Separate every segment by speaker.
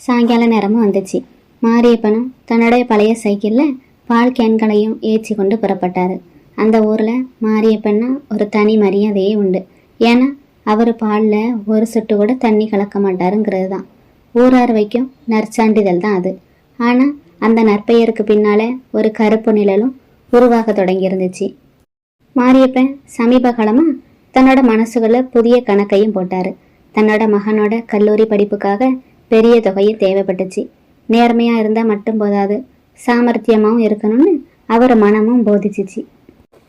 Speaker 1: சாயங்கால நேரமும் வந்துச்சு. மாரியப்பனும் தன்னுடைய பழைய சைக்கிளில் பால் கேன்களையும் ஏற்றி கொண்டு புறப்பட்டார். அந்த ஊரில் மாரியப்பன்னா ஒரு தனி மரியாதையே உண்டு. ஏன்னா அவர் பாலில் ஒரு சொட்டு கூட தண்ணி கலக்க மாட்டாருங்கிறது தான் ஊரார் வைக்கும் நற்சான்றிதழ் தான் அது. ஆனால் அந்த நற்பெயருக்கு பின்னால் ஒரு கருப்பு நிழலும் உருவாக தொடங்கி இருந்துச்சு மாரியப்பன் சமீப காலமாக தன்னோட மனசுகளை புதிய கணக்கையும் போட்டார். தன்னோட மகனோட கல்லூரி படிப்புக்காக பெரிய தொகையும் தேவைப்பட்டுச்சு. நேர்மையாக இருந்தால் மட்டும் போதாது. சாமர்த்தியமாகவும் இருக்கணும்னு அவர் மனமும் போதிச்சிச்சு.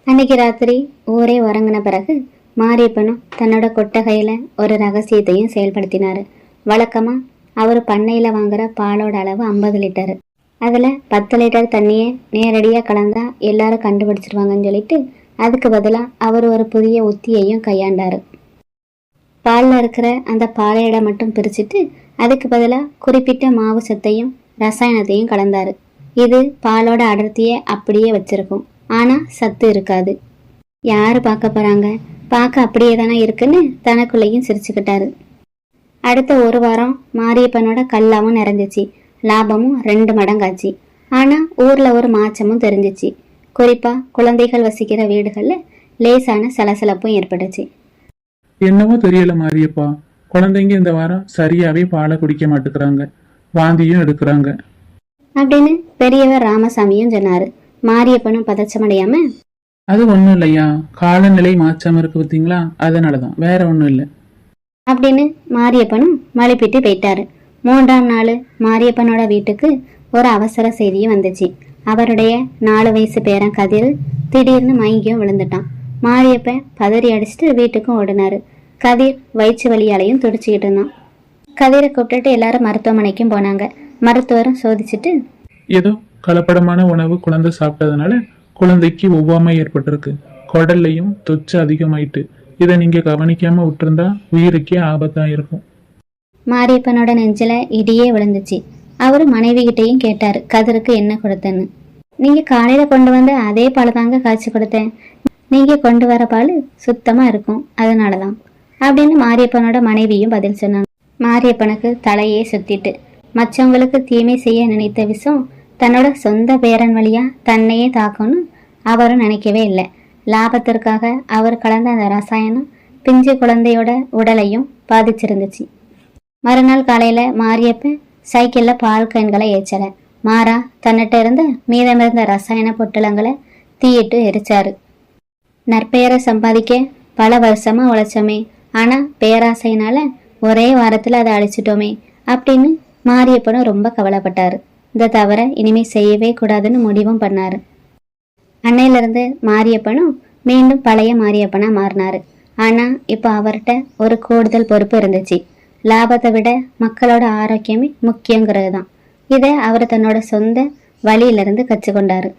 Speaker 1: அன்னைக்கு ராத்திரி ஊரே உறங்கின பிறகு மாரியப்பனும் தன்னோட கொட்டகையில் ஒரு ரகசியத்தையும் செயல்படுத்தினார். வழக்கமாக அவர் பண்ணையில் வாங்குற பாலோட அளவு ஐம்பது லிட்டர். அதில் பத்து லிட்டர் தண்ணியை நேரடியாக கலந்தா எல்லாரும் கண்டுபிடிச்சிருவாங்கன்னு சொல்லிட்டு அதுக்கு பதிலாக அவர் ஒரு புதிய உத்தியையும் கையாண்டார். பாலில் இருக்கிற அந்த பாலையிட மட்டும் பிரிச்சுட்டு அதுக்கு பதிலாக குறிப்பிட்ட மாவு சத்தையும் ரசாயனத்தையும் கலந்தாரு. இது பாலோட அடர்த்தியை அப்படியே வச்சிருக்கும். ஆனால் சத்து இருக்காது. யார் பார்க்க போகிறாங்க பார்க்க அப்படியே தானே இருக்குன்னு தனக்குள்ளேயும் சிரிச்சுக்கிட்டாரு. அடுத்த ஒரு வாரம் மாரியப்பனோட கல்லாவும் நிறைஞ்சிச்சு. லாபமும் ரெண்டு மடங்காச்சு. ஆனால் ஊரில் ஒரு மாச்சமும் தெரிஞ்சிச்சு. குறிப்பாக குழந்தைகள் வசிக்கிற வீடுகளில் லேசான சலசலப்பும் ஏற்பட்டுச்சு.
Speaker 2: என்னவோ தெரியல மாரியப்பா. குழந்தைங்க இந்த வாரம் சரியாவே பாலை குடிக்க மாட்டேங்கிறாங்க. வாந்தியும் எடுக்கிறாங்க.
Speaker 1: அப்படின்னு பெரியவர் ராமசாமியும் சொன்னார். மாரியப்பனும் பதச்சமடையாம?
Speaker 2: அது ஒன்றும் இல்லையா. காலநிலை மாற்றம் இருக்கு பார்த்தீங்களா? அதனால தான் வேற ஒன்றும் இல்லை.
Speaker 1: அப்படின்னு மாரியப்பனும் மழுப்பிட்டு போயிட்டாரு. மூன்றாம் நாள் மாரியப்பனோட வீட்டுக்கு ஒரு அவசர செய்தியும் வந்துச்சு. அவருடைய நாலு வயசு பேரன் கதிர் திடீர்னு மயங்கியும் விழுந்துட்டான். மாரியப்பன் பதறி அடிச்சுட்டு வீட்டுக்கும் ஓடினாரு. கதிர் வயிற்று வலியாலையும் துடிச்சுக்கிட்டு இருந்தான். கதிரை கூப்பிட்டுட்டு எல்லாரும் மருத்துவமனைக்கும் போனாங்க. மருத்துவரும் சோதிச்சுட்டு
Speaker 2: ஏதோ கலப்படமான உணவு குழந்தை சாப்பிட்டதுனால குழந்தைக்கு ஒவ்வாமை ஏற்பட்டிருக்கு. குடல்லையும் தொச்சு அதிகமாயிட்டு. இதை நீங்க கவனிக்காம விட்டுருந்தா உயிருக்கே ஆபத்தா இருக்கும்.
Speaker 1: மாரியப்பனோட நெஞ்சில இடியே விழுந்துச்சு. அவர் மனைவி கிட்டேயும் கேட்டார் கதிருக்கு என்ன கொடுத்தேன்னு? நீங்க காலையில கொண்டு வந்த அதே பால் தாங்க காய்ச்சி கொடுத்தேன். நீங்க கொண்டு வர பால் சுத்தமா இருக்கும். அதனால தான் அப்படின்னு மாரியப்பனோட மனைவியும் பதில் சொன்னாங்க. மாரியப்பனுக்கு தலையே சுத்திட்டு மற்றவங்களுக்கு தீமை செய்ய நினைத்த விஷம் தன்னோட சொந்த பேரன் வழியா தன்னையே தாக்கணும்னு அவரும் நினைக்கவே இல்லை. லாபத்திற்காக அவர் கலந்த அந்த ரசாயனம் பிஞ்சு குழந்தையோட உடலையும் பாதிச்சிருந்துச்சு. மறுநாள் காலையில் மாரியப்பன் சைக்கிளில் பால் கண்களை ஏச்சலை மாறா தன்னிட்ட இருந்த மீதமிருந்த ரசாயன பொட்டலங்களை தீயிட்டு எரிச்சாரு. நற்பெயரை சம்பாதிக்க பல வருஷமா உழைச்சோமே. ஆனா பேராசையினால ஒரே வாரத்தில் அதை அழிச்சிட்டோமே அப்படின்னு மாரியப்பனும் ரொம்ப கவலைப்பட்டாரு. இந்த தவிர இனிமேல் செய்யவே கூடாதுன்னு முடிவும் பண்ணாரு. அன்னையிலிருந்து மாரியப்பனும் மீண்டும் பழைய மாரியப்பனாக மாறினாரு. ஆனா இப்போ அவர்கிட்ட ஒரு கூடுதல் பொறுப்பு இருந்துச்சு. லாபத்தை விட மக்களோட ஆரோக்கியமே முக்கியங்கிறது தான் இதை அவர் தன்னோட சொந்த வழியிலிருந்து கற்றுக்கொண்டாரு.